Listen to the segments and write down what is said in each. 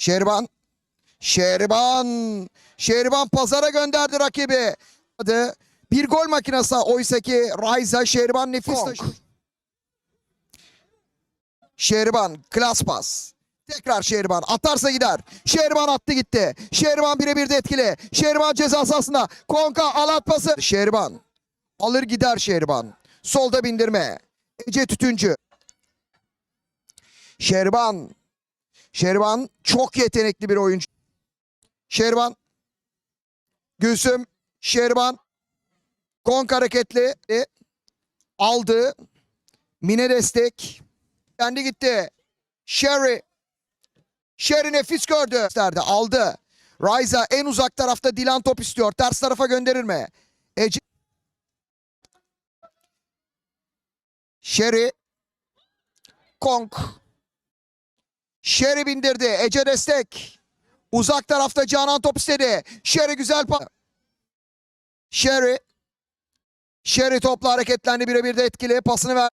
Şerban. Şerban. Şerban pazara gönderdi rakibi. Hadi. Bir gol makinesi oysa ki Raiza Şerban nefis taşıyor. Şerban klas pas. Tekrar Şerban atarsa gider. Şerban attı gitti. Şerban birebir de etkili. Şerban ceza sahasında. Konka alat pası. Şerban. Alır gider Şerban. Solda bindirme. Ece Tütüncü. Şerban. Şerban çok yetenekli bir oyuncu. Şerban. Gülsüm. Şerban. Konk hareketli. Aldı. Mine destek. Kendi gitti. Sherry. Sherry nefis gördü. Gösterdi. Aldı. Ryza en uzak tarafta Dilan top istiyor. Ters tarafa gönderir mi? Ece. Sherry. Konk. Sherry bindirdi. Ece destek. Uzak tarafta Canan top istedi. Sherry güzel pas. Sherry. Sherry topla hareketlendi birebir de etkili. Pasını ver.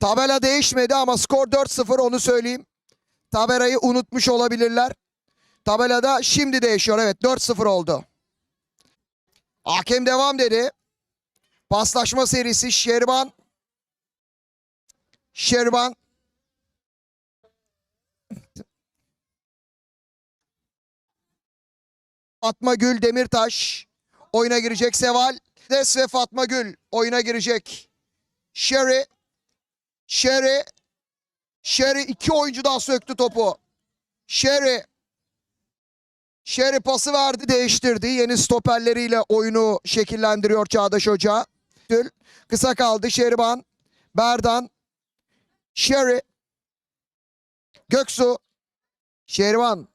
Tabela değişmedi ama skor 4-0 onu söyleyeyim. Tabelayı unutmuş olabilirler. Tabelada şimdi değişiyor. Evet 4-0 oldu. Hakem devam dedi. Paslaşma serisi Şerban. Şerban. Fatma Gül Demirtaş oyuna girecek. Seval Des ve Fatma Gül oyuna girecek. Sherry. Sherry. Sherry iki oyuncu daha söktü topu. Sherry. Sherry pası verdi değiştirdi. Yeni stoperleriyle oyunu şekillendiriyor Çağdaş Hoca. Gül. Kısa kaldı Şeriban. Berdan. Sherry. Göksu. Şerivan.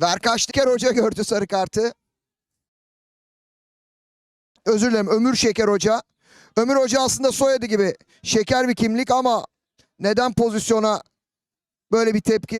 Verkaçtiker Hoca gördü sarı kartı. Özür dilerim Ömür Şeker Hoca. Ömür Hoca aslında soyadı gibi şeker bir kimlik ama neden pozisyona böyle bir tepki?